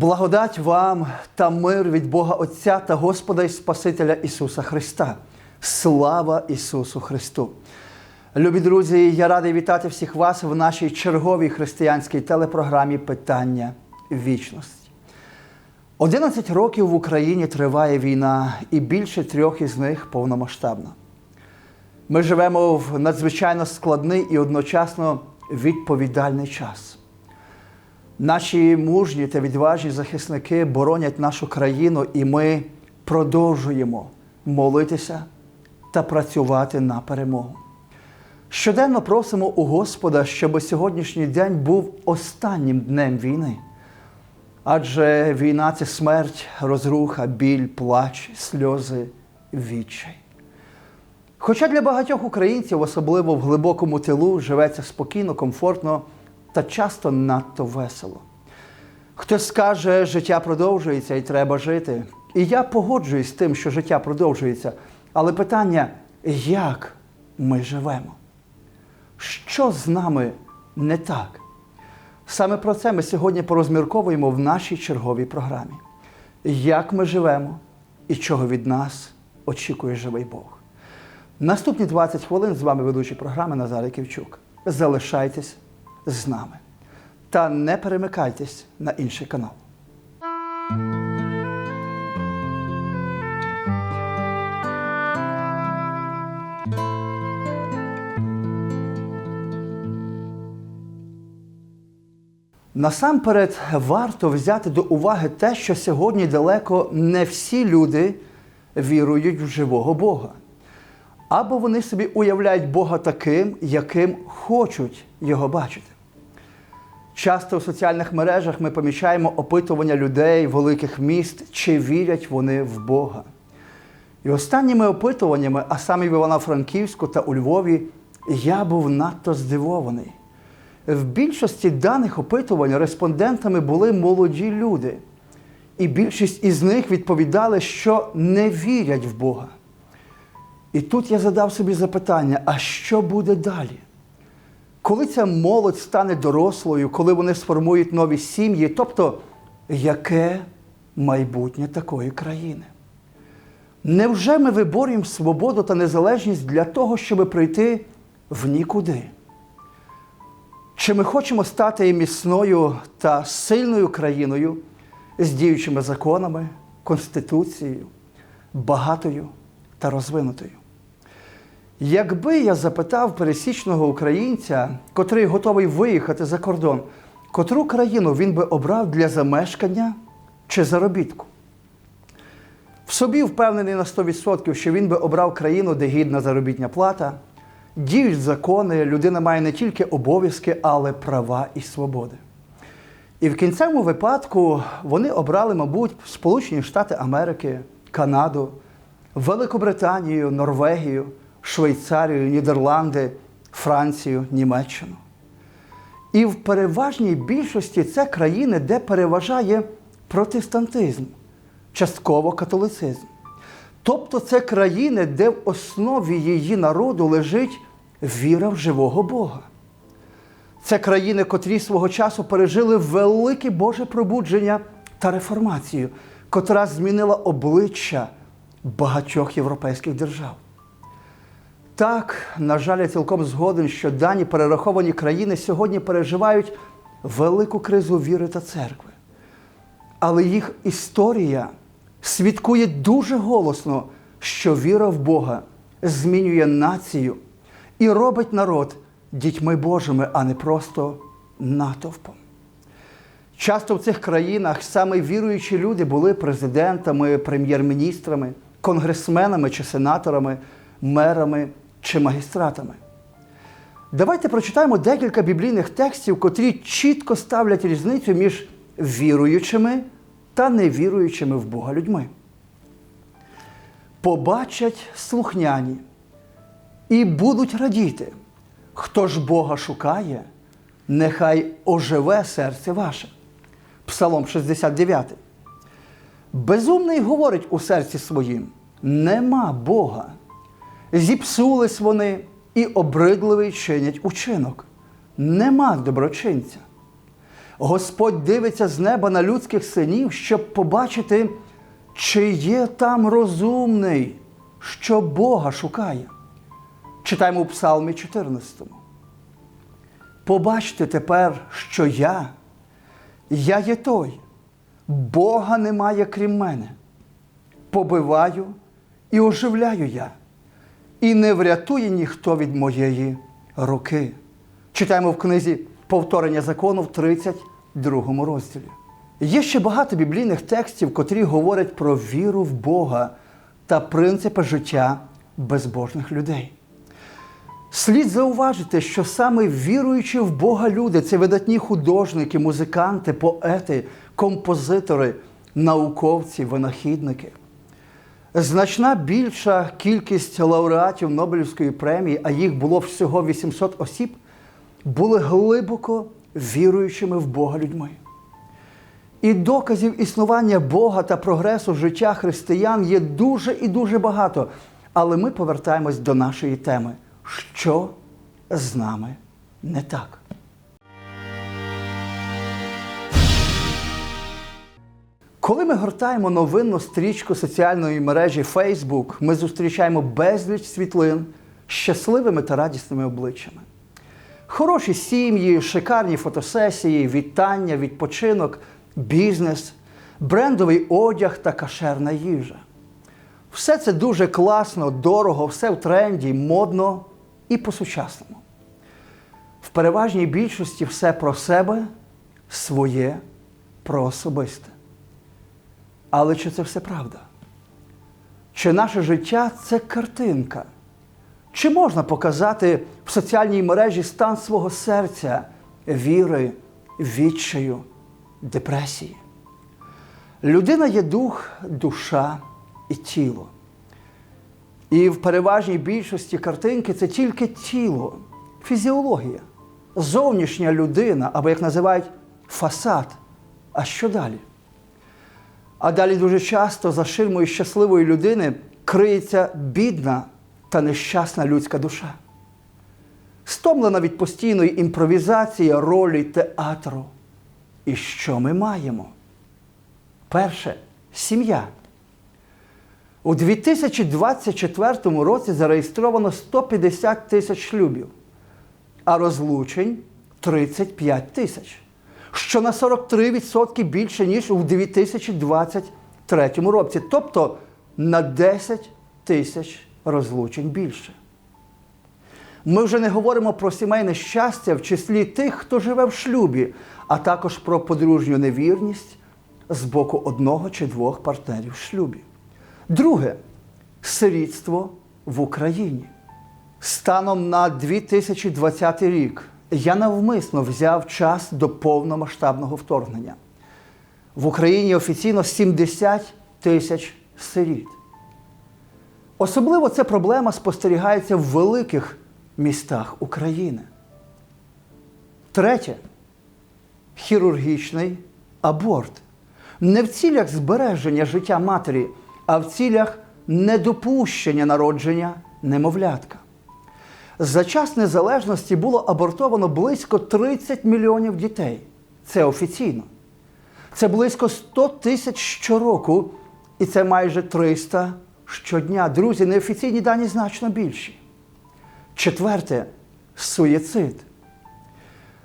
Благодать вам та мир від Бога Отця та Господа і Спасителя Ісуса Христа. Слава Ісусу Христу! Любі друзі, я радий вітати всіх вас в нашій черговій християнській телепрограмі Питання вічності. 11 років в Україні триває війна, і більше трьох із них повномасштабна. Ми живемо в надзвичайно складний і одночасно відповідальний час. Наші мужні та відважні захисники боронять нашу країну, і ми продовжуємо молитися та працювати на перемогу. Щоденно просимо у Господа, щоб сьогоднішній день був останнім днем війни. Адже війна це смерть, розруха, біль, плач, сльози, відчай. Хоча для багатьох українців, особливо в глибокому тилу, живеться спокійно, комфортно та часто надто весело. Хтось скаже, життя продовжується і треба жити. І я погоджуюсь з тим, що життя продовжується. Але питання, як ми живемо? Що з нами не так? Саме про це ми сьогодні порозмірковуємо в нашій черговій програмі. Як ми живемо і чого від нас очікує живий Бог. Наступні 20 хвилин з вами ведучий програми Назарій Ківчук. Залишайтесь з нами та не перемикайтесь на інший канал. Насамперед варто взяти до уваги те, що сьогодні далеко не всі люди вірують в живого Бога. Або вони собі уявляють Бога таким, яким хочуть його бачити. Часто в соціальних мережах ми помічаємо опитування людей великих міст, чи вірять вони в Бога. І останніми опитуваннями, а саме в Івано-Франківську та у Львові, я був надто здивований. В більшості даних опитувань респондентами були молоді люди, і більшість із них відповідали, що не вірять в Бога. І тут я задав собі запитання: а що буде далі? Коли ця молодь стане дорослою, коли вони сформують нові сім'ї, тобто яке майбутнє такої країни? Невже ми виборюємо свободу та незалежність для того, щоб прийти в нікуди? Чи ми хочемо стати міцною та сильною країною з діючими законами, конституцією, багатою та розвинутою? Якби я запитав пересічного українця, котрий готовий виїхати за кордон, котру країну він би обрав для замешкання чи заробітку? В собі впевнений на 100%, що він би обрав країну, де гідна заробітня плата, діють закони, людина має не тільки обов'язки, але права і свободи. І в кінцевому випадку вони обрали, мабуть, Сполучені Штати Америки, Канаду, Великобританію, Норвегію, Швейцарію, Нідерланди, Францію, Німеччину. І в переважній більшості це країни, де переважає протестантизм, частково католицизм. Тобто це країни, де в основі її народу лежить віра в живого Бога. Це країни, котрі свого часу пережили велике Боже пробудження та реформацію, котра змінила обличчя багатьох європейських держав. Так, на жаль, я цілком згоден, що дані перераховані країни сьогодні переживають велику кризу віри та церкви. Але їх історія свідкує дуже голосно, що віра в Бога змінює націю і робить народ дітьми Божими, а не просто натовпом. Часто в цих країнах саме віруючі люди були президентами, прем'єр-міністрами, конгресменами чи сенаторами, мерами чи магістратами. Давайте прочитаємо декілька біблійних текстів, котрі чітко ставлять різницю між віруючими та невіруючими в Бога людьми. Побачать слухняні і будуть радіти. Хто ж Бога шукає, нехай оживе серце ваше. Псалом 69. Безумний говорить у серці своїм: нема Бога. Зіпсулись вони і обридливий чинять учинок. Нема доброчинця. Господь дивиться з неба на людських синів, щоб побачити, чи є там розумний, що Бога шукає. Читаємо у Псалмі 14. Побачте тепер, що я, я є той, Бога немає крім мене. Побиваю і оживляю я, і не врятує ніхто від моєї руки. Читаємо в книзі Повторення закону в 32 розділі. Є ще багато біблійних текстів, котрі говорять про віру в Бога та принципи життя безбожних людей. Слід зауважити, що саме віруючи в Бога люди це видатні художники, музиканти, поети, композитори, науковці, винахідники. Значна більша кількість лауреатів Нобелівської премії, а їх було всього 800 осіб, були глибоко віруючими в Бога людьми. І доказів існування Бога та прогресу життя християн є дуже і дуже багато. Але ми повертаємось до нашої теми. Що з нами не так? Коли ми гортаємо новинну стрічку соціальної мережі Facebook, ми зустрічаємо безліч світлин щасливими та радісними обличчями. Хороші сім'ї, шикарні фотосесії, вітання, відпочинок, бізнес, брендовий одяг та кашерна їжа. Все це дуже класно, дорого, все в тренді, модно і по-сучасному. В переважній більшості все про себе, своє, про особисте. Але чи це все правда? Чи наше життя це картинка? Чи можна показати в соціальній мережі стан свого серця, віри, відчаю, депресії? Людина є дух, душа і тіло. І в переважній більшості картинки це тільки тіло, фізіологія, зовнішня людина, або як називають фасад. А що далі? А далі дуже часто за ширмою щасливої людини криється бідна та нещасна людська душа, стомлена від постійної імпровізації ролі театру. І що ми маємо? Перше сім'я. У 2024 році зареєстровано 150 тисяч шлюбів, а розлучень 35 тисяч, що на 43% більше, ніж у 2023 році, тобто на 10 тисяч розлучень більше. Ми вже не говоримо про сімейне щастя в числі тих, хто живе в шлюбі, а також про подружню невірність з боку одного чи двох партнерів в шлюбі. Друге сирітство в Україні. Станом на 2020 рік я навмисно взяв час до повномасштабного вторгнення. В Україні офіційно 70 тисяч сиріт. Особливо ця проблема спостерігається в великих містах України. Третє хірургічний аборт. Не в цілях збереження життя матері, а в цілях недопущення народження немовлятка. За час незалежності було абортовано близько 30 мільйонів дітей. Це офіційно. Це близько 100 тисяч щороку, і це майже 300 щодня. Друзі, неофіційні дані значно більші. Четверте суєцид.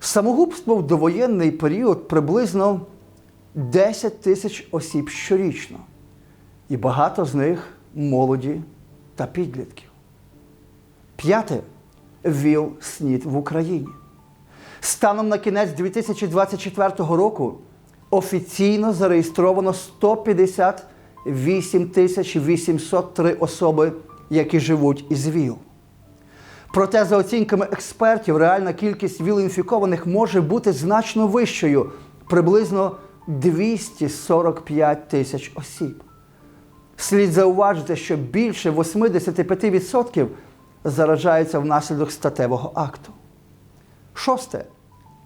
Самогубство в довоєнний період приблизно 10 тисяч осіб щорічно. І багато з них молоді та підлітків. П'яте ВІЛ СНІД в Україні. Станом на кінець 2024 року офіційно зареєстровано 158 тисяч 803 особи, які живуть із ВІЛ. Проте, за оцінками експертів, реальна кількість ВІЛ-інфікованих може бути значно вищою приблизно 245 тисяч осіб. Слід зауважити, що більше 85% заражаються внаслідок статевого акту. Шосте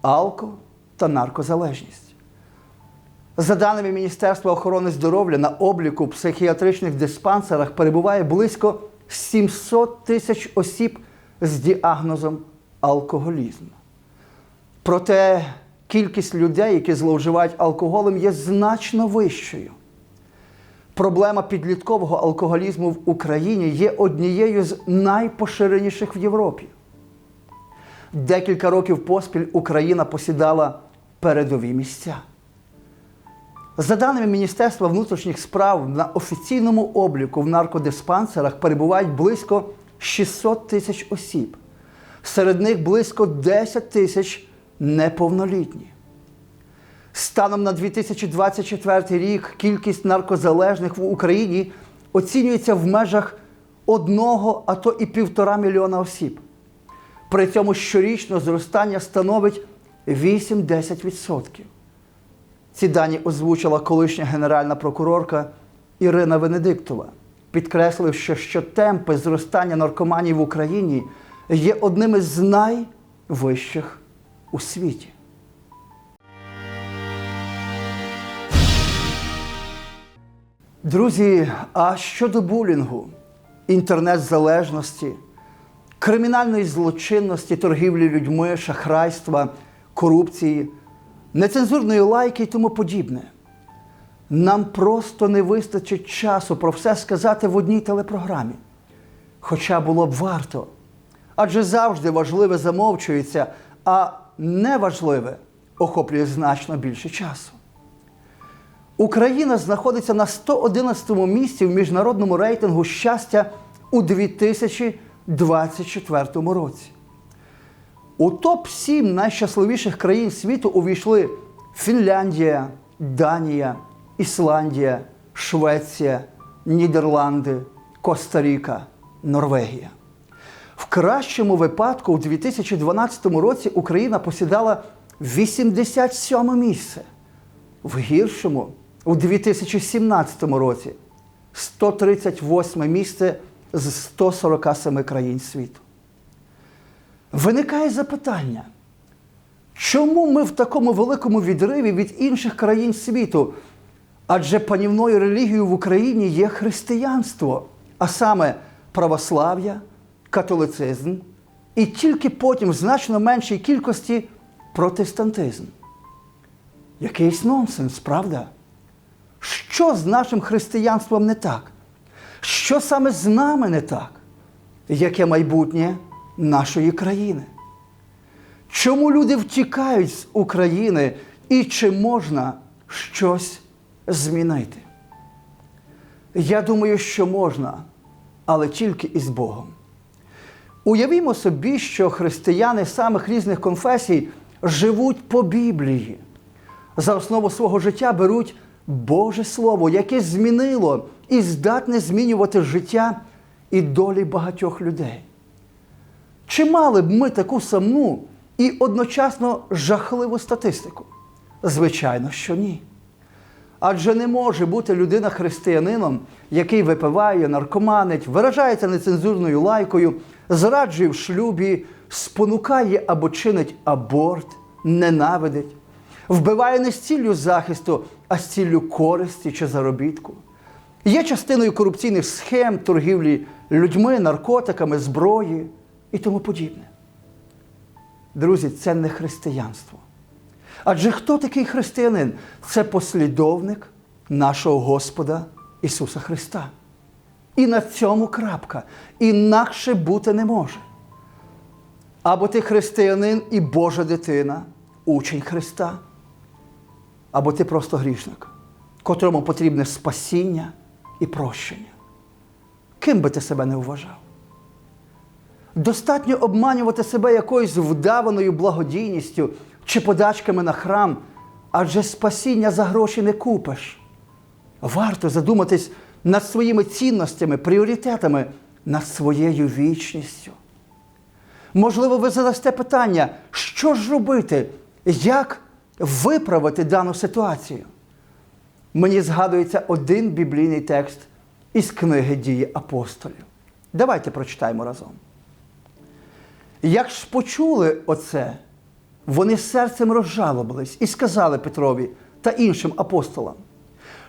алко та наркозалежність. За даними Міністерства охорони здоров'я, на обліку в психіатричних диспансерах перебуває близько 700 тисяч осіб з діагнозом алкоголізму. Проте кількість людей, які зловживають алкоголем, є значно вищою. Проблема підліткового алкоголізму в Україні є однією з найпоширеніших в Європі. Декілька років поспіль Україна посідала передові місця. За даними Міністерства внутрішніх справ, на офіційному обліку в наркодиспансерах перебувають близько 600 тисяч осіб. Серед них близько 10 тисяч неповнолітні. Станом на 2024 рік кількість наркозалежних в Україні оцінюється в межах одного, а то і півтора мільйона осіб. При цьому щорічно зростання становить 8-10%. Ці дані озвучила колишня генеральна прокурорка Ірина Венедиктова, підкресливши, що темпи зростання наркоманів в Україні є одними з найвищих у світі. Друзі, а щодо булінгу, інтернет-залежності, кримінальної злочинності, торгівлі людьми, шахрайства, корупції, нецензурної лайки і тому подібне. Нам просто не вистачить часу про все сказати в одній телепрограмі. Хоча було б варто. Адже завжди важливе замовчується, а неважливе охоплює значно більше часу. Україна знаходиться на 111 місці в міжнародному рейтингу щастя у 2024 році. У топ-7 найщасливіших країн світу увійшли Фінляндія, Данія, Ісландія, Швеція, Нідерланди, Коста-Ріка, Норвегія. В кращому випадку у 2012 році Україна посідала 87 місце. В гіршому у 2017 році 138 місце з 147 країн світу. Виникає запитання, чому ми в такому великому відриві від інших країн світу? Адже панівною релігією в Україні є християнство, а саме православ'я, католицизм і тільки потім в значно меншій кількості протестантизм. Якийсь нонсенс, правда? Що з нашим християнством не так? Що саме з нами не так? Яке майбутнє нашої країни? Чому люди втікають з України і чи можна щось змінити? Я думаю, що можна, але тільки із Богом. Уявімо собі, що християни самих різних конфесій живуть по Біблії. За основу свого життя беруть Боже Слово, яке змінило і здатне змінювати життя і долі багатьох людей. Чи мали б ми таку саму і одночасно жахливу статистику? Звичайно, що ні. Адже не може бути людина християнином, який випиває, наркоманить, виражається нецензурною лайкою, зраджує в шлюбі, спонукає або чинить аборт, ненавидить, вбиває не з ціллю захисту, а з ціллю користі чи заробітку. Є частиною корупційних схем, торгівлі людьми, наркотиками, зброї і тому подібне. Друзі, це не християнство. Адже хто такий християнин? Це послідовник нашого Господа Ісуса Христа. І на цьому крапка. Інакше бути не може. Або ти християнин і Божа дитина, учень Христа, або ти просто грішник, котрому потрібне спасіння і прощення. Ким би ти себе не вважав? Достатньо обманювати себе якоюсь вдаваною благодійністю чи подачками на храм, адже спасіння за гроші не купиш. Варто задуматись над своїми цінностями, пріоритетами, над своєю вічністю. Можливо, ви задасте питання, що ж робити, як виправити дану ситуацію? Мені згадується один біблійний текст із книги дії апостолів. Давайте прочитаємо разом. Як ж почули оце, вони серцем розжалобились і сказали Петрові та іншим апостолам,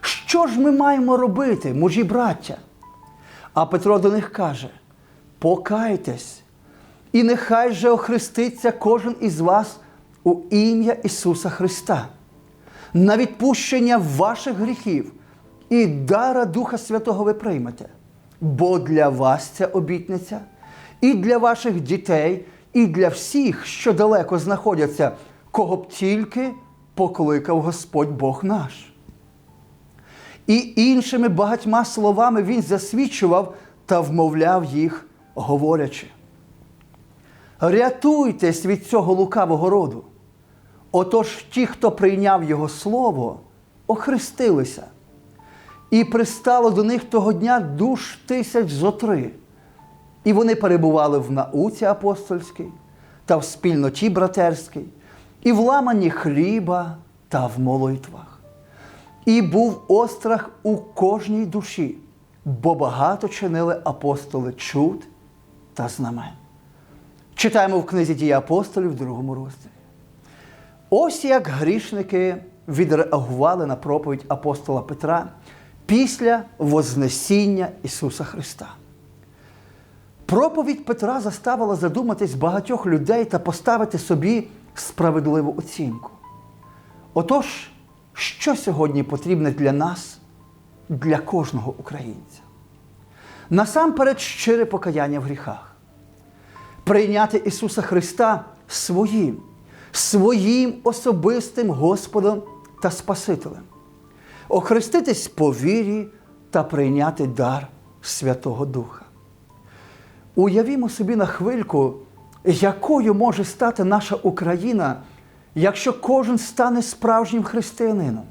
що ж ми маємо робити, мужі браття? А Петро до них каже: Покайтесь, і нехай же охреститься кожен із вас у ім'я Ісуса Христа, на відпущення ваших гріхів і дара Духа Святого ви приймете. Бо для вас ця обітниця, і для ваших дітей, і для всіх, що далеко знаходяться, кого б тільки покликав Господь Бог наш. І іншими багатьма словами він засвідчував та вмовляв їх, говорячи. Рятуйтесь від цього лукавого роду. Отож ті, хто прийняв Його слово, охрестилися, і пристало до них того дня душ тисяч зо три. І вони перебували в науці апостольській та в спільноті братерській, і в ламанні хліба та в молитвах. І був острах у кожній душі, бо багато чинили апостоли чуд та знамен. Читаємо в книзі дії апостолів в другому розділі. Ось як грішники відреагували на проповідь апостола Петра після Вознесіння Ісуса Христа. Проповідь Петра заставила задуматись багатьох людей та поставити собі справедливу оцінку. Отож, що сьогодні потрібне для нас, для кожного українця? Насамперед щире покаяння в гріхах, прийняти Ісуса Христа своїм, своїм особистим Господом та Спасителем, охреститись по вірі та прийняти дар Святого Духа. Уявімо собі на хвильку, якою може стати наша Україна, якщо кожен стане справжнім християнином.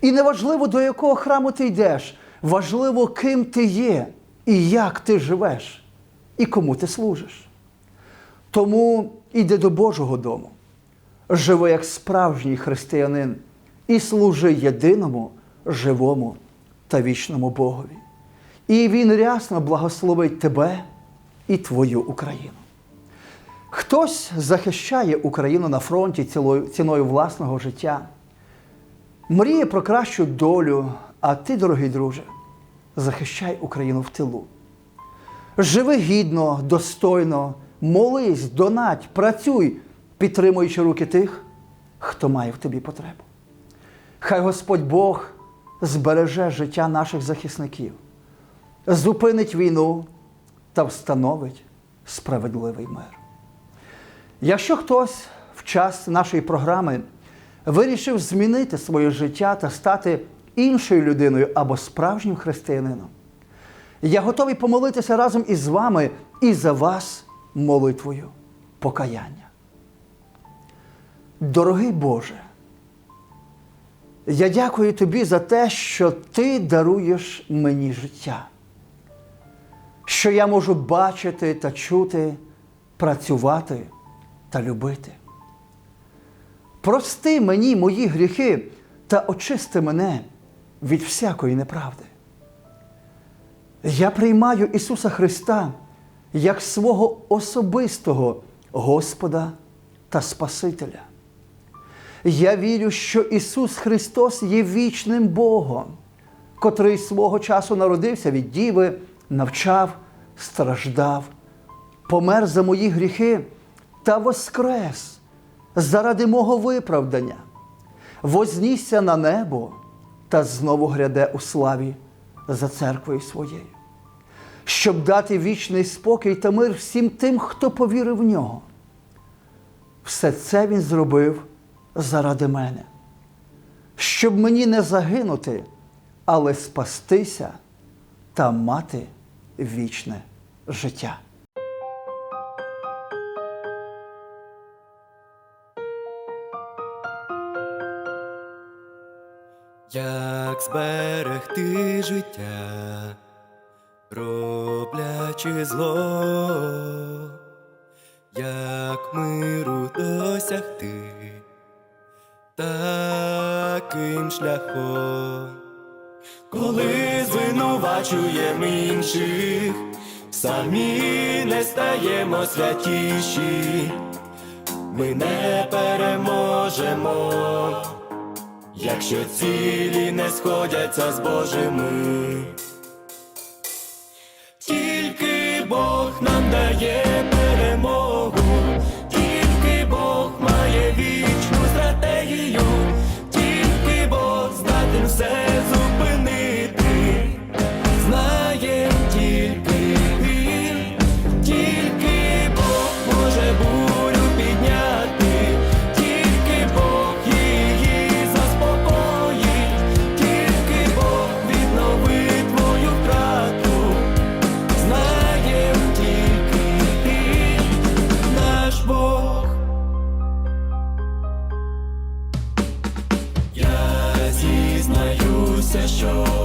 І неважливо, до якого храму ти йдеш, важливо, ким ти є, і як ти живеш, і кому ти служиш. Тому іди до Божого дому, живи як справжній християнин і служи єдиному, живому та вічному Богові. І Він рясно благословить тебе і твою Україну. Хтось захищає Україну на фронті ціною власного життя, мріє про кращу долю, а ти, дорогий друже, захищай Україну в тилу. Живи гідно, достойно, молись, донать, працюй, підтримуючи руки тих, хто має в тобі потребу. Хай Господь Бог збереже життя наших захисників, зупинить війну та встановить справедливий мир. Якщо хтось в час нашої програми вирішив змінити своє життя та стати іншою людиною або справжнім християнином, я готовий помолитися разом із вами і за вас молитвою покаяння. Дорогий Боже, я дякую тобі за те, що ти даруєш мені життя, що я можу бачити та чути, працювати та любити. Прости мені мої гріхи та очисти мене від всякої неправди. Я приймаю Ісуса Христа як свого особистого Господа та Спасителя. Я вірю, що Ісус Христос є вічним Богом, котрий свого часу народився від Діви, навчав, страждав, помер за мої гріхи та воскрес заради мого виправдання, вознісся на небо та знову гряде у славі за церквою своєю, щоб дати вічний спокій та мир всім тим, хто повірив в нього. Все це Він зробив заради мене, щоб мені не загинути, але спастися та мати вічне життя. Як зберегти життя, роблячи зло, як миру досягти таким шляхом, коли звинувачуємо інших, самі не стаємо святіші, ми не переможемо. Якщо цілі не сходяться з Божими, show.